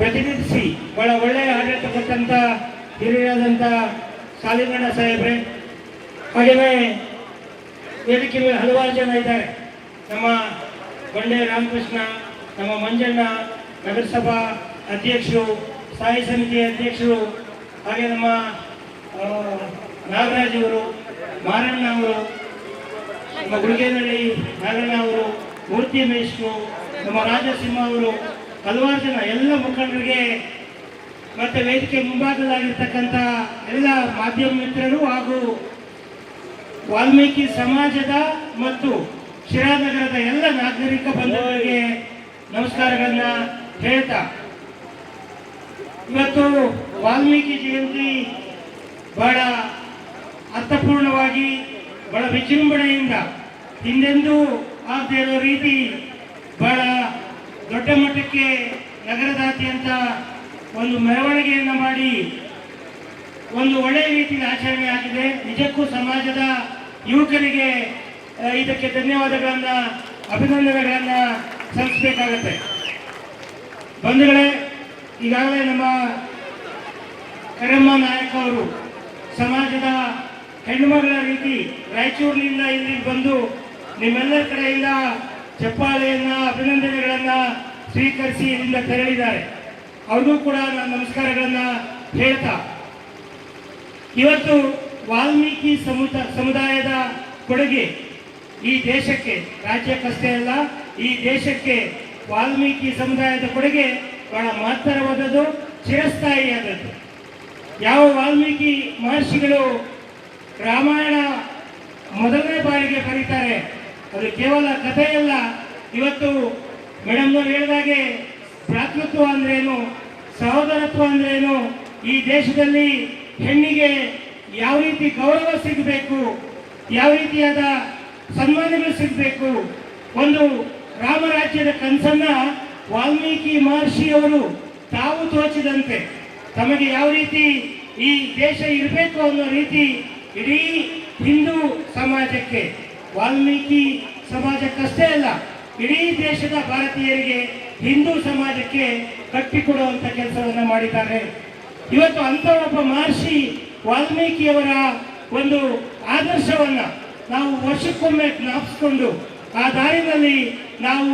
ಪ್ರತಿನಿಧಿಸಿ ಬಹಳ ಒಳ್ಳೆಯ ಆಡಳಿತ ಕೊಟ್ಟಂತ ಹಿರಿಯರಾದಂಥ ಸಾಲಿಮಣ್ಣ ಸಾಹೇಬ್ರೆ. ಹಾಗೆಯೇ ವೇದಿಕೆ ಮೇಲೆ ಹಲವಾರು ಜನ ಇದ್ದಾರೆ. ನಮ್ಮ ಬಂಡೆ ರಾಮಕೃಷ್ಣ, ನಮ್ಮ ಮಂಜಣ್ಣ, ನಗರಸಭಾ ಅಧ್ಯಕ್ಷರು, ಸ್ಥಾಯಿ ಸಮಿತಿ ಅಧ್ಯಕ್ಷರು, ಹಾಗೆ ನಮ್ಮ ನಾಗರಾಜ್ ಅವರು ಮಾರಣ್ಣ ಅವರು, ನಮ್ಮ ಗುಡಿಗೇನಹಳ್ಳಿ ನಾಗಣ್ಣ ಅವರು, ಮೂರ್ತಿ ಮೇಷ್ಟ್ರು, ನಮ್ಮ ರಾಜಸಿಂಹ ಅವರು ಹಲವಾರು ಜನ, ಎಲ್ಲ ಮುಖಂಡರಿಗೆ ಮತ್ತೆ ವೇದಿಕೆ ಮುಂಭಾಗದಾಗಿರ್ತಕ್ಕಂಥ ಎಲ್ಲ ಮಾಧ್ಯಮ ಮಿತ್ರರು ಹಾಗೂ ವಾಲ್ಮೀಕಿ ಸಮಾಜದ ಮತ್ತು ಶಿರಾನಗರದ ಎಲ್ಲ ನಾಗರಿಕ ಬಂಧುಗಳಿಗೆ ನಮಸ್ಕಾರಗಳನ್ನ ಹೇಳ್ತಾ, ಇವತ್ತು ವಾಲ್ಮೀಕಿ ಜಯಂತಿ ಬಹಳ ಅರ್ಥಪೂರ್ಣವಾಗಿ, ಬಹಳ ವಿಜೃಂಭಣೆಯಿಂದ ಹಿಂದೆಂದೂ ಆಗದೇ ಇರೋ ರೀತಿ ಬಹಳ ದೊಡ್ಡ ಮಟ್ಟಕ್ಕೆ ನಗರದಾದ್ಯಂತ ಒಂದು ಮೆರವಣಿಗೆಯನ್ನು ಮಾಡಿ ಒಂದು ಒಳ್ಳೆಯ ರೀತಿಯಲ್ಲಿ ಆಚರಣೆ ಆಗಿದೆ. ನಿಜಕ್ಕೂ ಸಮಾಜದ ಯುವಕರಿಗೆ ಇದಕ್ಕೆ ಧನ್ಯವಾದಗಳನ್ನು, ಅಭಿನಂದನೆಗಳನ್ನು ಸಲ್ಲಿಸಬೇಕಾಗತ್ತೆ. ಬಂಧುಗಳೇ, ಈಗಾಗಲೇ ನಮ್ಮ ಕರಮ್ಮ ನಾಯಕ ಅವರು ಸಮಾಜದ ಹೆಣ್ಣುಮಗಳ ರೀತಿ ರಾಯಚೂರಿನಿಂದ ಇಲ್ಲಿಗೆ ಬಂದು ನಿಮ್ಮೆಲ್ಲರ ಕಡೆಯಿಂದ ಚಪ್ಪಾಳೆಯನ್ನ ಅಭಿನಂದನೆಗಳನ್ನ ಸ್ವೀಕರಿಸಿ ಇಲ್ಲಿಂದ ತೆರಳಿದ್ದಾರೆ. ಅವ್ರಿಗೂ ಕೂಡ ನಾನು ನಮಸ್ಕಾರಗಳನ್ನ ಹೇಳ್ತಾ, ಇವತ್ತು ವಾಲ್ಮೀಕಿ ಸಮುದ, ಸಮುದಾಯದ ಕೊಡುಗೆ ಈ ದೇಶಕ್ಕೆ ರಾಜ್ಯಕ್ಕಷ್ಟೇ ಅಲ್ಲ, ಈ ದೇಶಕ್ಕೆ ವಾಲ್ಮೀಕಿ ಸಮುದಾಯದ ಕೊಡುಗೆ ಬಹಳ ಮಹತ್ತರವಾದದ್ದು, ಚಿರಸ್ಥಾಯಿಯಾದದ್ದು. ಯಾವ ವಾಲ್ಮೀಕಿ ಮಹರ್ಷಿಗಳು ರಾಮಾಯಣ ಮೊದಲನೇ ಬಾರಿಗೆ ಬರೀತಾರೆ, ಅದು ಕೇವಲ ಕಥೆಯಲ್ಲ, ಇವತ್ತು ಮೇಡಮ್ನವ್ರು ಹೇಳಿದಾಗೆ ಭ್ರಾತೃತ್ವ ಅಂದ್ರೇನು, ಸಹೋದರತ್ವ ಅಂದ್ರೇನು, ಈ ದೇಶದಲ್ಲಿ ಹೆಣ್ಣಿಗೆ ಯಾವ ರೀತಿ ಗೌರವ ಸಿಗಬೇಕು, ಯಾವ ರೀತಿಯಾದ ಸನ್ಮಾನಗಳು ಸಿಗಬೇಕು, ಒಂದು ರಾಮರಾಜ್ಯದ ಕನಸನ್ನ ವಾಲ್ಮೀಕಿ ಮಹರ್ಷಿಯವರು ತಾವು ತೋಚಿದಂತೆ ತಮಗೆ ಯಾವ ರೀತಿ ಈ ದೇಶ ಇರಬೇಕು ಅನ್ನೋ ರೀತಿ ಇಡೀ ಹಿಂದೂ ಸಮಾಜಕ್ಕೆ, ವಾಲ್ಮೀಕಿ ಸಮಾಜಕ್ಕಷ್ಟೇ ಅಲ್ಲ ಇಡೀ ದೇಶದ ಭಾರತೀಯರಿಗೆ ಹಿಂದೂ ಸಮಾಜಕ್ಕೆ ಕಟ್ಟಿಕೊಡುವಂತ ಕೆಲಸವನ್ನ ಮಾಡಿದ್ದಾರೆ. ಇವತ್ತು ಅಂತ ಒಬ್ಬ ಮಹರ್ಷಿ ವಾಲ್ಮೀಕಿಯವರ ಒಂದು ಆದರ್ಶವನ್ನ ನಾವು ವರ್ಷಕ್ಕೊಮ್ಮೆ ಜ್ಞಾಪಿಸ್ಕೊಂಡು ಆ ದಾರಿನಲ್ಲಿ ನಾವು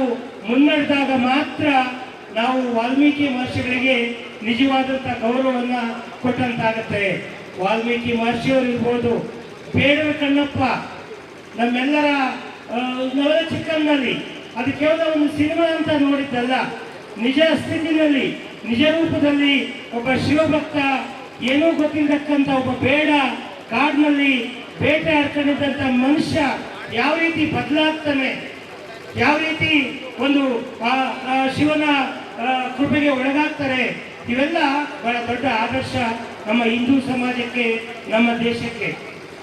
ಮುನ್ನಡೆದಾಗ ಮಾತ್ರ ನಾವು ವಾಲ್ಮೀಕಿ ಮಹರ್ಷಿಗಳಿಗೆ ನಿಜವಾದಂಥ ಗೌರವವನ್ನ ಕೊಟ್ಟಂತಾಗುತ್ತೆ. ವಾಲ್ಮೀಕಿ ಮಹರ್ಷಿಯವರು ಇರ್ಬೋದು, ಬೇಡರ ಕಣ್ಣಪ್ಪ, ನಮ್ಮೆಲ್ಲರ ನವಲ ಚಿಕ್ಕನ್ನಲ್ಲಿ ಅದು ಕೇವಲ ಒಂದು ಸಿನಿಮಾ ಅಂತ ನೋಡಿದ್ದಲ್ಲ, ನಿಜ ಸ್ಥಿತಿನಲ್ಲಿ, ನಿಜ ರೂಪದಲ್ಲಿ ಒಬ್ಬ ಶಿವಭಕ್ತ, ಏನೂ ಗೊತ್ತಿಲ್ಲದಕ್ಕಂಥ ಒಬ್ಬ ಬೇಡ ಕಾಡಿನಲ್ಲಿ ಬೇಟೆ ಆಡ್ಕೊಂಡಿದ್ದಂಥ ಮನುಷ್ಯ ಯಾವ ರೀತಿ ಬದಲಾಗ್ತಾನೆ, ಯಾವ ರೀತಿ ಒಂದು ಆ ಶಿವನ ಕೃಪೆಗೆ ಒಳಗಾಗ್ತಾರೆ, ಇವೆಲ್ಲ ಬಹಳ ದೊಡ್ಡ ಆದರ್ಶ ನಮ್ಮ ಹಿಂದೂ ಸಮಾಜಕ್ಕೆ, ನಮ್ಮ ದೇಶಕ್ಕೆ.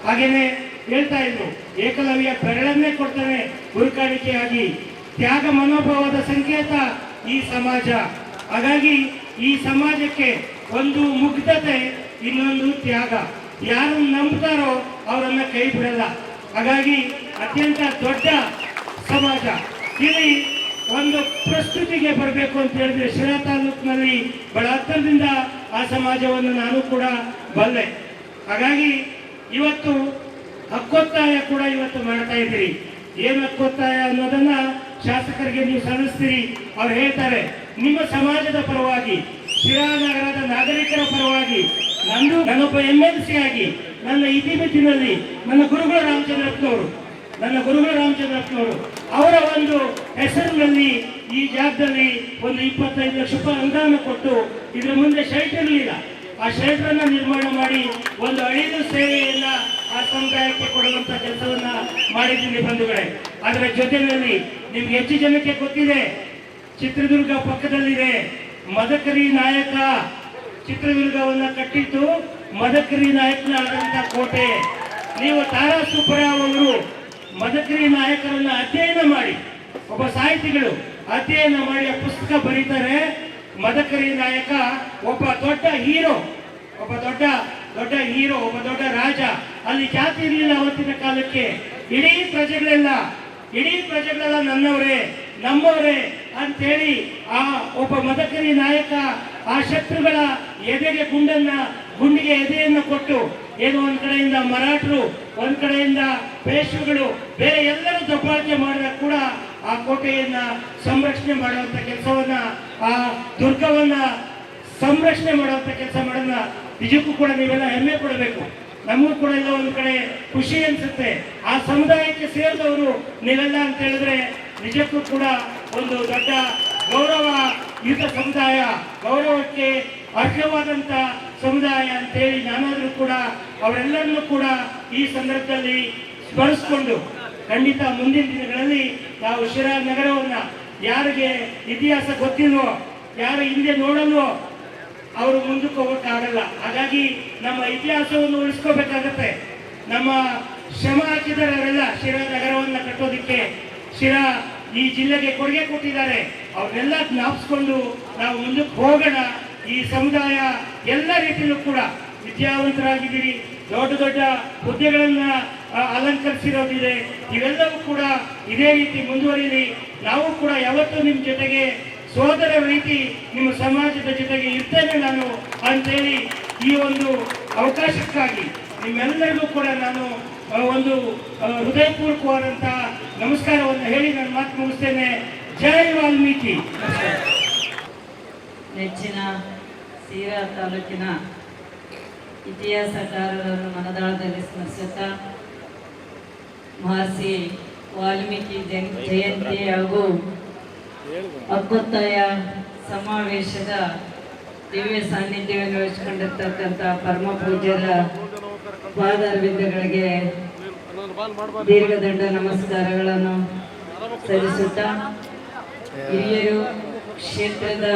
ಹಾಗೇನೆ ಹೇಳ್ತಾ ಇದ್ರು, ಏಕಲವ್ಯ ಬೆರಳನ್ನೇ ಕೊಡ್ತಾನೆ ಗುರುಕಾಣಿಕೆಯಾಗಿ. ತ್ಯಾಗ ಮನೋಭಾವದ ಸಂಕೇತ ಈ ಸಮಾಜ. ಹಾಗಾಗಿ ಈ ಸಮಾಜಕ್ಕೆ ಒಂದು ಮುಗ್ಧತೆ, ಇನ್ನೊಂದು ತ್ಯಾಗ. ಯಾರನ್ನು ನಂಬ್ತಾರೋ ಅವರನ್ನ ಕೈ ಬಿಡಲ್ಲ. ಹಾಗಾಗಿ ಅತ್ಯಂತ ದೊಡ್ಡ ಸಮಾಜ. ಇಲ್ಲಿ ಒಂದು ಪ್ರಸ್ತುತಿಗೆ ಬರಬೇಕು ಅಂತ ಹೇಳಿದ್ರೆ ಶಿರಾ ತಾಲೂಕಿನಲ್ಲಿ ಬಹಳ ಹತ್ತಿರದಿಂದ ಆ ಸಮಾಜವನ್ನು ನಾನು ಕೂಡ ಬಲ್ಲೆ. ಹಾಗಾಗಿ ಇವತ್ತು ಹಕ್ಕೊತ್ತಾಯ ಕೂಡ ಇವತ್ತು ಮಾಡ್ತಾ ಇದ್ದೀರಿ. ಏನು ಹಕ್ಕೊತ್ತಾಯ ಅನ್ನೋದನ್ನ ಶಾಸಕರಿಗೆ ನೀವು ಸಲ್ಲಿಸ್ತೀರಿ, ಅವ್ರು ಹೇಳ್ತಾರೆ, ನಿಮ್ಮ ಸಮಾಜದ ಪರವಾಗಿ ಶಿರಾ ನಗರದ ನಾಗರಿಕರ ಪರವಾಗಿ, ನಂದು ನನ್ನೊಬ್ಬ ಎಂ ಎಲ್ ಸಿ ಆಗಿ, ನನ್ನ ಇತಿಮಿತಿನಲ್ಲಿ ನನ್ನ ಗುರುಗಳ ರಾಮಚಂದ್ರಪ್ಪನವರು, ನನ್ನ ಗುರುಗಳ ರಾಮಚಂದ್ರಪ್ಪನವರು, ಅವರ ಒಂದು ಹೆಸರಿನಲ್ಲಿ ಈ ಜಾಗದಲ್ಲಿ ಒಂದು ಇಪ್ಪತ್ತೈದು ಲಕ್ಷ ರೂಪಾಯಿ ಅನುದಾನ ಕೊಟ್ಟು ಇದರ ಮುಂದೆ ಶೆಲ್ಟರ್ ಇರಲಿಲ್ಲ. ಆ ಶೆಲ್ಟರ್ ನಿರ್ಮಾಣ ಮಾಡಿ ಒಂದು ಅಳಿಲು ಸೇವೆಯನ್ನ ಸಮುದಾಯಕ್ಕೆ ಕೊಡುವಂತ ಕೆಲಸವನ್ನ ಮಾಡಿದ್ದೀನಿ ಬಂಧುಗಳೇ. ಅದರ ಜೊತೆಯಲ್ಲಿ ನಿಮ್ಗೆ ಹೆಚ್ಚು ಜನಕ್ಕೆ ಗೊತ್ತಿದೆ, ಚಿತ್ರದುರ್ಗ ಪಕ್ಕದಲ್ಲಿದೆ. ಮದಕರಿ ನಾಯಕ ಚಿತ್ರದುರ್ಗವನ್ನ ಕಟ್ಟಿದ್ದು ಮದಕರಿ ನಾಯಕನ ಆದಂತ ಕೋಟೆ. ನೀವು ತಾರಾ ಸುಬ್ಬರಾವ್ ಅವರು ಮದಕರಿ ನಾಯಕರನ್ನ ಅಧ್ಯಯನ ಮಾಡಿ, ಒಬ್ಬ ಸಾಹಿತಿಗಳು ಅಧ್ಯಯನ ಮಾಡಿ ಪುಸ್ತಕ ಬರೀತಾರೆ. ಮದಕರಿ ನಾಯಕ ಒಬ್ಬ ದೊಡ್ಡ ಹೀರೋ, ಒಬ್ಬ ದೊಡ್ಡ ದೊಡ್ಡ ಹೀರೋ, ಒಬ್ಬ ದೊಡ್ಡ ರಾಜ. ಅಲ್ಲಿ ಜಾತಿ ಇರಲಿಲ್ಲ ಅವತ್ತಿನ ಕಾಲಕ್ಕೆ. ಇಡೀ ಪ್ರಜೆಗಳೆಲ್ಲ ಇಡೀ ಪ್ರಜೆಗಳೆಲ್ಲ ನನ್ನವರೇ, ನಮ್ಮವರೇ ಅಂತೇಳಿ ಆ ಒಬ್ಬ ಮದಕರಿ ನಾಯಕ, ಆ ಶತ್ರುಗಳ ಎದೆಗೆ ಗುಂಡನ್ನ, ಗುಂಡಿಗೆ ಎದೆಯನ್ನು ಕೊಟ್ಟು, ಏನೋ ಒಂದ್ ಕಡೆಯಿಂದ ಮರಾಠರು, ಒಂದ್ ಕಡೆಯಿಂದ ಪೇಶ್ವೆಗಳು, ಬೇರೆ ಎಲ್ಲರೂ ದಬ್ಬಾಳಿಕೆ ಮಾಡಿದಾಗ ಕೂಡ ಆ ಕೋಟೆಯನ್ನ ಸಂರಕ್ಷಣೆ ಮಾಡುವಂತ ಕೆಲಸವನ್ನ, ಆ ದುರ್ಗವನ್ನ ಸಂರಕ್ಷಣೆ ಮಾಡುವಂತ ಕೆಲಸ ಮಾಡೋದನ್ನ ನಿಜಕ್ಕೂ ಕೂಡ ನೀವೆಲ್ಲ ಹೆಮ್ಮೆ ಪಡಬೇಕು. ನಮಗೂ ಕೂಡ ಎಲ್ಲ ಒಂದು ಕಡೆ ಖುಷಿ ಅನಿಸುತ್ತೆ. ಆ ಸಮುದಾಯಕ್ಕೆ ಸೇರಿದವರು ನೀವೆಲ್ಲ ಅಂತ ಹೇಳಿದ್ರೆ ನಿಜಕ್ಕೂ ಕೂಡ ಒಂದು ದೊಡ್ಡ ಗೌರವ ಯುತ ಸಮುದಾಯ, ಗೌರವಕ್ಕೆ ಅರ್ಹವಾದಂತ ಸಮುದಾಯ ಅಂತೇಳಿ ನಾನಾದರೂ ಕೂಡ ಅವರೆಲ್ಲರನ್ನೂ ಕೂಡ ಈ ಸಂದರ್ಭದಲ್ಲಿ ಸ್ಮರಿಸಿಕೊಂಡು ಖಂಡಿತ ಮುಂದಿನ ದಿನಗಳಲ್ಲಿ ನಾವು ಶಿರಾ ನಗರವನ್ನ ಯಾರಿಗೆ ಇತಿಹಾಸ ಗೊತ್ತಿಲ್ವೋ, ಯಾರು ಹಿಂದೆ ನೋಡಲ್ವೋ ಅವರು ಮುಂದಕ್ಕೆ ಆಗಲ್ಲ. ಹಾಗಾಗಿ ನಮ್ಮ ಇತಿಹಾಸವನ್ನು ಉಳಿಸ್ಕೋಬೇಕಾಗತ್ತೆ. ನಮ್ಮ ಶ್ರಮ ಹಾಕಿದವರೆಲ್ಲ ಶಿರಾ ನಗರವನ್ನು ಕಟ್ಟೋದಿಕ್ಕೆ ಶಿರಾ ಈ ಜಿಲ್ಲೆಗೆ ಕೊಡುಗೆ ಕೊಟ್ಟಿದ್ದಾರೆ. ಅವರೆಲ್ಲ ಜ್ಞಾಪಿಸ್ಕೊಂಡು ನಾವು ಮುಂದಕ್ಕೆ ಹೋಗೋಣ. ಈ ಸಮುದಾಯ ಎಲ್ಲ ರೀತಿಯಲ್ಲೂ ಕೂಡ ವಿದ್ಯಾವಂತರಾಗಿದ್ದೀರಿ. ದೊಡ್ಡ ದೊಡ್ಡ ಹುದ್ದೆಗಳನ್ನ ಅಲಂಕರಿಸಿರೋದಿದೆ. ಇವೆಲ್ಲವೂ ಕೂಡ ಇದೇ ರೀತಿ ಮುಂದುವರಿಲಿ. ನಾವು ಕೂಡ ಯಾವತ್ತೂ ನಿಮ್ಮ ಜೊತೆಗೆ ಸೋದರ ರೀತಿ ನಿಮ್ಮ ಸಮಾಜದ ಜೊತೆಗೆ ಇರ್ತೇನೆ ನಾನು ಅಂತೇಳಿ ಈ ಒಂದು ಅವಕಾಶಕ್ಕಾಗಿ ನಿಮ್ಮೆಲ್ಲರಿಗೂ ಕೂಡ ನಾನು ಒಂದು ಹೃದಯಪೂರ್ವಕವಾದಂತಹ ನಮಸ್ಕಾರವನ್ನು ಹೇಳಿ ನಾನು ಮಾತು ಮುಗಿಸ್ತೇನೆ. ಜೈ ವಾಲ್ಮೀಕಿ. ನೆಚ್ಚಿನ ಸೀರಾ ತಾಲೂಕಿನ ಇತಿಹಾಸಕಾರರನ್ನು ಮನದಾಳದಲ್ಲಿ ಸ್ಮರಿಸುತ್ತಾ ಮಹರ್ಷಿ ವಾಲ್ಮೀಕಿ ಜಯಂ- ಜಯಂತಿ ಹಾಗೂ ಹಕ್ಕೊತ್ತಾಯ ಸಮಾವೇಶದ ದಿವ್ಯ ಸಾನ್ನಿಧ್ಯವನ್ನು ವಹಿಸಿಕೊಂಡಿರ್ತಕ್ಕಂಥ ಪರಮ ಪೂಜ್ಯರ ಪಾದಾರವಿಂದಗಳಿಗೆ ದೀರ್ಘದಂಡ ನಮಸ್ಕಾರಗಳನ್ನು ಸಲ್ಲಿಸುತ್ತಾ ಹಿರಿಯರು ಕ್ಷೇತ್ರದ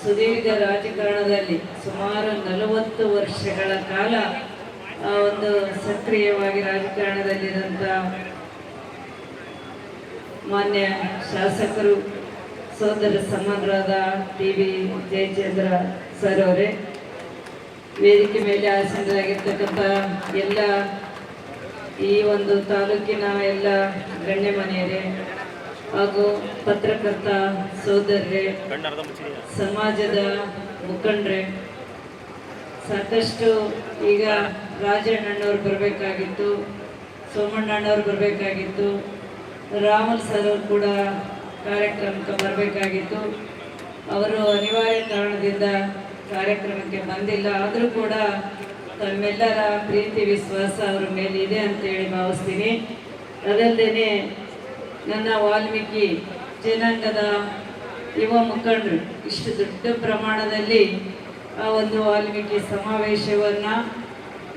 ಸುದೀರ್ಘ ರಾಜಕಾರಣದಲ್ಲಿ ಸುಮಾರು ನಲವತ್ತು ವರ್ಷಗಳ ಕಾಲ ಒಂದು ಸಕ್ರಿಯವಾಗಿ ರಾಜಕಾರಣದಲ್ಲಿರುವಂಥ ಮಾನ್ಯ ಶಾಸಕರು, ಸೋದರ ಸಮಗ್ರದ ಟಿ ವಿ ಜಯಚಂದ್ರ ಸರ್ ಅವರೇ, ವೇದಿಕೆ ಮೇಲೆ ಆಸೀನರಾಗಿರ್ತಕ್ಕಂಥ ಎಲ್ಲ ಈ ಒಂದು ತಾಲೂಕಿನ ಎಲ್ಲ ಗಣ್ಯಮನೆಯರೇ ಹಾಗೂ ಪತ್ರಕರ್ತ ಸೋದರರೇ, ಸಮಾಜದ ಮುಖಂಡರೇ, ಸಾಕಷ್ಟು ಈಗ ರಾಜಣ್ಣನವ್ರು ಬರಬೇಕಾಗಿತ್ತು, ಸೋಮಣ್ಣನವ್ರು ಬರಬೇಕಾಗಿತ್ತು ರಾಮಲ್ ಸರ್ ಅವರು ಕೂಡ ಕಾರ್ಯಕ್ರಮಕ್ಕೆ ಬರಬೇಕಾಗಿತ್ತು. ಅವರು ಅನಿವಾರ್ಯ ಕಾರಣದಿಂದ ಕಾರ್ಯಕ್ರಮಕ್ಕೆ ಬಂದಿಲ್ಲ. ಆದರೂ ಕೂಡ ತಮ್ಮೆಲ್ಲರ ಪ್ರೀತಿ, ವಿಶ್ವಾಸ ಅವರ ಮೇಲೆ ಇದೆ ಅಂತೇಳಿ ಭಾವಿಸ್ತೀನಿ. ಅದಲ್ಲದೆ ನನ್ನ ವಾಲ್ಮೀಕಿ ಜನಾಂಗದ ಯುವ ಮುಖಂಡರು, ಇಷ್ಟು ದೊಡ್ಡ ಪ್ರಮಾಣದಲ್ಲಿ ಆ ಒಂದು ವಾಲ್ಮೀಕಿ ಸಮಾವೇಶವನ್ನು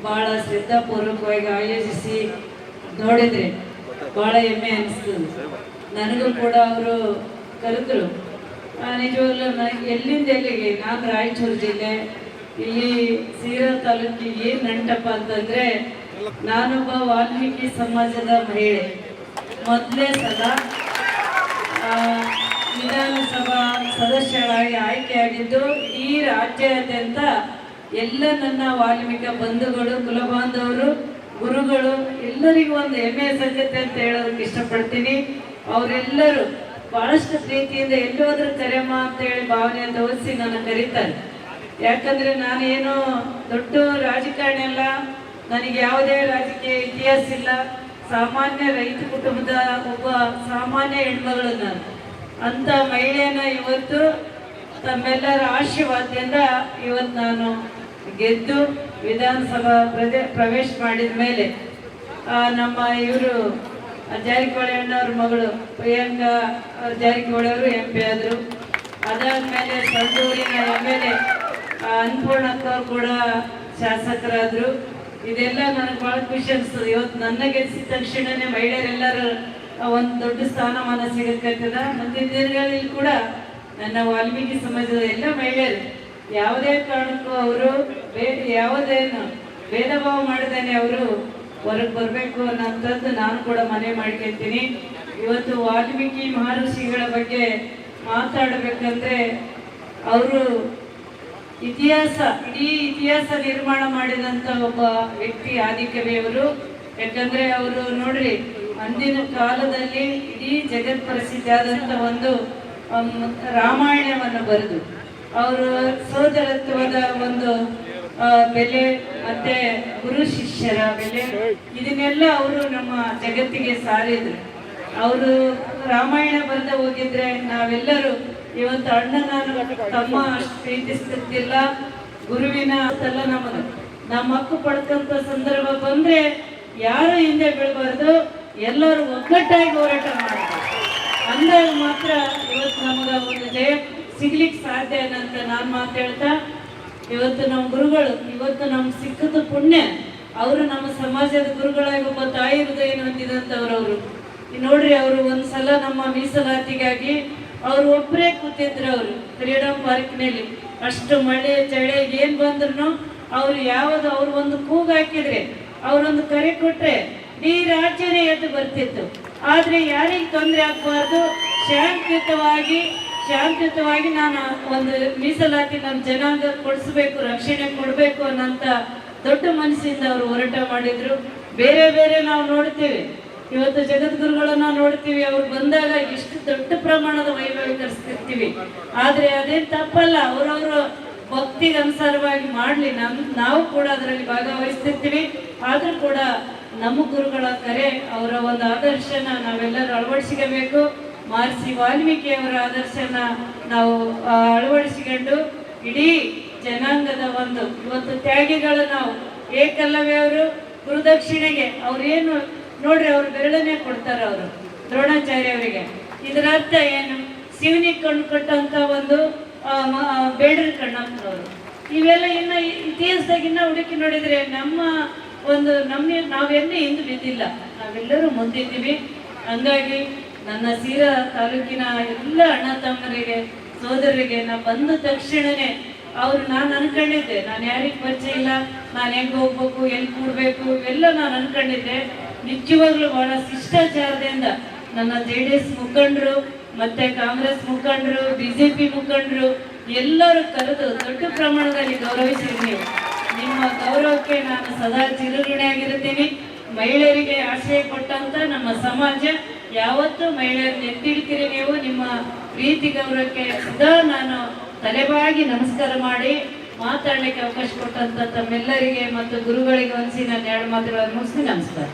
ಭಾಳ ಶ್ರದ್ಧಾಪೂರ್ವಕವಾಗಿ ಆಯೋಜಿಸಿ ನೋಡಿದರೆ ಭಾಳ ಹೆಮ್ಮೆ ಅನಿಸ್ತದೆ. ನನಗೂ ಕೂಡ ಅವರು ಕರೆದ್ರು ನಿಜವಾಗ್ಲೂ ನನಗೆ ಎಲ್ಲಿಂದ ಎಲ್ಲಿಗೆ? ನಾನು ರಾಯಚೂರು ಜಿಲ್ಲೆ, ಇಲ್ಲಿ ಸೀರಾ ತಾಲೂಕಿಗೆ ಏನು ನಂಟಪ್ಪ ಅಂತಂದರೆ, ನಾನೊಬ್ಬ ವಾಲ್ಮೀಕಿ ಸಮಾಜದ ಮಹಿಳೆ. ಮೊದಲೇ ಸಲ ವಿಧಾನಸಭಾ ಸದಸ್ಯರಾಗಿ ಆಯ್ಕೆಯಾಗಿದ್ದು ಈ ರಾಜ್ಯಾದ್ಯಂತ ಎಲ್ಲ ನನ್ನ ವಾಲ್ಮೀಕ ಬಂಧುಗಳು, ಕುಲಬಾಂಧವರು ಗುರುಗಳು ಎಲ್ಲರಿಗೂ ಒಂದು ಹೆಮ್ಮೆಯ ಸಂಗತಿ ಅಂತ ಹೇಳೋದಕ್ಕೆ ಇಷ್ಟಪಡ್ತೀನಿ. ಅವರೆಲ್ಲರೂ ಬಹಳಷ್ಟು ಪ್ರೀತಿಯಿಂದ ಎಲ್ಲಿ ಕರೆಮ್ಮ ಅಂತ ಹೇಳಿ ಭಾವನೆ ತೋರಿಸಿ ನನ್ನ ಕರೀತಾರೆ. ಯಾಕಂದ್ರೆ ನಾನೇನು ದೊಡ್ಡ ರಾಜಕಾರಣಿ ಅಲ್ಲ. ನನಗೆ ಯಾವುದೇ ರಾಜಕೀಯ ಇತಿಹಾಸ ಇಲ್ಲ. ಸಾಮಾನ್ಯ ರೈತ ಕುಟುಂಬದ ಒಬ್ಬ ಸಾಮಾನ್ಯ ಹೆಣ್ಮಗಳು ನಾನು. ಅಂತ ಮಹಿಳೆಯನ್ನ ಇವತ್ತು ತಮ್ಮೆಲ್ಲರ ಆಶೀರ್ವಾದದಿಂದ ಇವತ್ತು ನಾನು ಗೆದ್ದು ವಿಧಾನಸಭಾ ಪ್ರದೇ ಪ್ರವೇಶ ಮಾಡಿದ ಮೇಲೆ ನಮ್ಮ ಇವರು ಜಾರಕಿಹೊಳಿ ಅಣ್ಣವ್ರ ಮಗಳು ಪ್ರಿಯಾಂಕಾ ಜಾರಕಿಹೊಳಿ ಅವರು ಎಂ ಪಿ ಆದರು. ಅದಾದ್ಮೇಲೆ ಸಂಡೂರಿನ ಎಂ ಎಲ್ ಎ ಅನ್ನಪೂರ್ಣಕ್ಕವ್ರು ಕೂಡ ಶಾಸಕರಾದರು. ಇದೆಲ್ಲ ನನಗೆ ಭಾಳ ಖುಷಿ ಅನಿಸ್ತದೆ. ಇವತ್ತು ನನ್ನ ಗೆಲ್ಸಿದ ತಕ್ಷಣನೇ ಮಹಿಳೆಯರೆಲ್ಲರೂ ಒಂದು ದೊಡ್ಡ ಸ್ಥಾನಮಾನ ಸಿಗಕ್ಕತ್ತದ ಮುಂದಿನ ದಿನಗಳಲ್ಲಿ ಕೂಡ ನನ್ನ ವಾಲ್ಮೀಕಿ ಸಮಾಜದ ಎಲ್ಲ ಮಹಿಳೆಯರು ಯಾವುದೇ ಕಾರಣಕ್ಕೂ ಅವರು ಬೇಡ ಯಾವುದೇನು ಭೇದ ಭಾವ ಮಾಡಿದಾನೆ ಅವರು, ಹೊರಗೆ ಬರಬೇಕು ಅನ್ನೋಂಥದ್ದು ನಾನು ಕೂಡ ಮನೆ ಮಾಡ್ಕೊತೀನಿ. ಇವತ್ತು ವಾಲ್ಮೀಕಿ ಮಹರ್ಷಿಗಳ ಬಗ್ಗೆ ಮಾತಾಡಬೇಕಂದ್ರೆ ಅವರು ಇತಿಹಾಸ, ಇಡೀ ಇತಿಹಾಸ ನಿರ್ಮಾಣ ಮಾಡಿದಂಥ ಒಬ್ಬ ವ್ಯಕ್ತಿ ಆದಿಕವಿಯವರು ಯಾಕಂದ್ರೆ ಅವರು ನೋಡ್ರಿ, ಅಂದಿನ ಕಾಲದಲ್ಲಿ ಇಡೀ ಜಗತ್ ಪ್ರಸಿದ್ಧ ಆದಂಥ ಒಂದು ರಾಮಾಯಣವನ್ನು ಬರೆದು ಅವರು ಸೋದರತ್ವದ ಒಂದು ಬೆಲೆ, ಮತ್ತೆ ಗುರು ಶಿಷ್ಯರ ಬೆಲೆ, ಇದನ್ನೆಲ್ಲ ಅವರು ನಮ್ಮ ಜಗತ್ತಿಗೆ ಸಾರಿದ್ರು. ಅವರು ರಾಮಾಯಣ ಬರೆದ ಹೋಗಿದ್ರೆ ನಾವೆಲ್ಲರೂ ಇವತ್ತು ಅಣ್ಣನ ತಮ್ಮ ಪ್ರೀತಿಸ್ತಿರ್ತಿಲ್ಲ ಗುರುವಿನ ಎಲ್ಲ ನಮ್ಮದು. ನಮ್ಮ ಹಕ್ಕು ಪಡ್ಕಂತ ಸಂದರ್ಭ ಬಂದ್ರೆ ಯಾರು ಹಿಂದೆ ಬೀಳಬಾರ್ದು, ಎಲ್ಲರೂ ಒಗ್ಗಟ್ಟಾಗಿ ಹೋರಾಟ ಮಾಡಬೇಕು. ಅಂದಾಗ ಮಾತ್ರ ಇವತ್ತು ನಮಗ ಒಂದು ಜಯ ಸಿಗ್ಲಿಕ್ಕೆ ಸಾಧ್ಯ ಅಂತ ನಾನು ಮಾತಾಡ್ತಾ ಇವತ್ತು ನಮ್ಮ ಗುರುಗಳು, ಇವತ್ತು ನಮ್ಗೆ ಸಿಕ್ಕದ ಪುಣ್ಯ, ಅವರು ನಮ್ಮ ಸಮಾಜದ ಗುರುಗಳಾಗಿ ಒಬ್ಬ ತಾಯಿ ಹೃದಯ ಅವರು ನೋಡ್ರಿ, ಅವರು ಒಂದ್ಸಲ ನಮ್ಮ ಮೀಸಲಾತಿಗಾಗಿ ಅವ್ರು ಒಬ್ಬರೇ ಕೂತಿದ್ರು ಅವರು ಫ್ರೀಡಮ್ ಪಾರ್ಕ್ನಲ್ಲಿ ಅಷ್ಟು ಮಳೆ, ಚಳಿ, ಏನು ಬಂದ್ರು ಅವ್ರು ಯಾವ್ದು ಅವ್ರು ಒಂದು ಕೂಗು ಹಾಕಿದ್ರೆ, ಅವ್ರೊಂದು ಕರೆ ಕೊಟ್ರೆ ಈ ರಾಜ್ಯನೇ ಎದ್ದು ಬರ್ತಿತ್ತು. ಆದರೆ ಯಾರಿಗೆ ತೊಂದರೆ ಆಗಬಾರ್ದು? ಶಾಂತಿಯುತವಾಗಿ ಶಾಂತಿಯುತವಾಗಿ ನಾನು ಒಂದು ಮೀಸಲಾತಿ ನಮ್ಮ ಜನಾಂಗ ಕೊಡಿಸ್ಬೇಕು, ರಕ್ಷಣೆ ಕೊಡಬೇಕು ಅನ್ನೋಂಥ ದೊಡ್ಡ ಮನಸ್ಸಿಂದ ಅವರು ಹೋರಾಟ ಮಾಡಿದ್ರು. ಬೇರೆ ಬೇರೆ ನಾವು ನೋಡ್ತೀವಿ ಇವತ್ತು ಜಗದ್ಗುರುಗಳನ್ನ ನೋಡ್ತೀವಿ ಅವ್ರು ಬಂದಾಗ ಎಷ್ಟು ದೊಡ್ಡ ಪ್ರಮಾಣದ ವೈಭವೀಕರಿಸ್ತಿರ್ತೀವಿ ಆದರೆ ಅದೇನ್ ತಪ್ಪಲ್ಲ. ಅವ್ರವ್ರ ಭಕ್ತಿಗೆ ಅನುಸಾರವಾಗಿ ಮಾಡ್ಲಿ. ನಮ್, ನಾವು ಕೂಡ ಅದರಲ್ಲಿ ಭಾಗವಹಿಸ್ತಿರ್ತೀವಿ. ಆದರೂ ಕೂಡ ನಮ್ಮ ಗುರುಗಳ ಕರೆ, ಅವರ ಒಂದು ಆದರ್ಶನ ನಾವೆಲ್ಲರೂ ಅಳವಡಿಸಿಕೋಬೇಕು ಮಹರ್ಷಿ ವಾಲ್ಮೀಕಿಯವರ ಆದರ್ಶನ ನಾವು ಅಳವಡಿಸಿಕೊಂಡು ಇಡೀ ಜನಾಂಗದ ಒಂದು, ಇವತ್ತು ತ್ಯಾಗಿಗಳು ನಾವು. ಏಕಲ್ಲವೇ ಅವರು, ಗುರುದಕ್ಷಿಣೆಗೆ ಏನು, ನೋಡ್ರಿ ಅವ್ರು ಬೆರಳನ್ನೇ ಕೊಡ್ತಾರೆ ಅವರು ದ್ರೋಣಾಚಾರ್ಯ ಅವರಿಗೆ ಇದರ ಅರ್ಥ ಏನು, ಶಿವನಿಗೆ ಕಣ್ಣು ಕೊಟ್ಟಂತ ಒಂದು ಬೇಡರ ಕಣ್ಣಂತವ್ರು ಇವೆಲ್ಲ ಇನ್ನ ಇತಿಹಾಸದಾಗ ಇನ್ನ ಹುಡುಕಿ ನೋಡಿದ್ರೆ ನಮ್ಮ ಒಂದು, ನಮ್ಮ ನಾವೆಲ್ಲ ಹಿಂದೆ ಬಿದ್ದಿಲ್ಲ. ನಾವೆಲ್ಲರೂ ಮುಂದಿದ್ದೀವಿ. ಹಂಗಾಗಿ ನನ್ನ ಸೀರಾ ತಾಲೂಕಿನ ಎಲ್ಲ ಅಣ್ಣ ತಮ್ಮರಿಗೆ, ಸೋದರರಿಗೆ ನಾ ಬಂದ ತಕ್ಷಣನೇ ಅವ್ರು ನಾನು ಅನ್ಕೊಂಡಿದ್ದೆ. ನಾನು ಯಾರಿಗೆ ಪರಿಚಯ ಇಲ್ಲ, ನಾನು ಹೆಂಗ್ ಹೋಗ್ಬೇಕು, ಎಲ್ಲಿ ಕೂಡ್ಬೇಕು, ಇವೆಲ್ಲ ನಾನು ಅನ್ಕೊಂಡಿದ್ದೆ. ನಿಜವಾಗ್ಲೂ ಬಹಳ ಶಿಷ್ಟಾಚಾರದಿಂದ ನನ್ನ ಜೆ ಡಿ ಎಸ್ ಮುಖಂಡರು, ಮತ್ತೆ ಕಾಂಗ್ರೆಸ್ ಮುಖಂಡರು ಬಿಜೆಪಿ ಮುಖಂಡರು ಎಲ್ಲರೂ ಕರೆದು ದೊಡ್ಡ ಪ್ರಮಾಣದಲ್ಲಿ ಗೌರವಿಸಿರಿ ನೀವು. ನಿಮ್ಮ ಗೌರವಕ್ಕೆ ನಾನು ಸದಾ ಚಿರಋಣಿಯಾಗಿರುತ್ತೀನಿ. ಮಹಿಳೆಯರಿಗೆ ಆಶ್ರಯ ಕೊಟ್ಟಂತ ನಮ್ಮ ಸಮಾಜ ಯಾವತ್ತೂ ಮಹಿಳೆಯರು ನೆತ್ತಿಡ್ತೀರಿ ನೀವು? ನಿಮ್ಮ ಪ್ರೀತಿ ಗೌರವಕ್ಕೆ ಸದಾ ನಾನು ತಲೆಬಾಗಿ ನಮಸ್ಕಾರ ಮಾಡಿ ಮಾತಾಡಲಿಕ್ಕೆ ಅವಕಾಶ ಕೊಟ್ಟಂತ ತಮ್ಮೆಲ್ಲರಿಗೆ ಮತ್ತು ಗುರುಗಳಿಗೆ ಒಂದ್ಸಿ ನಾನು ಎರಡು ಮಾತುಗಳನ್ನು ಮುಗಿಸಿ ನಮಸ್ಕಾರ.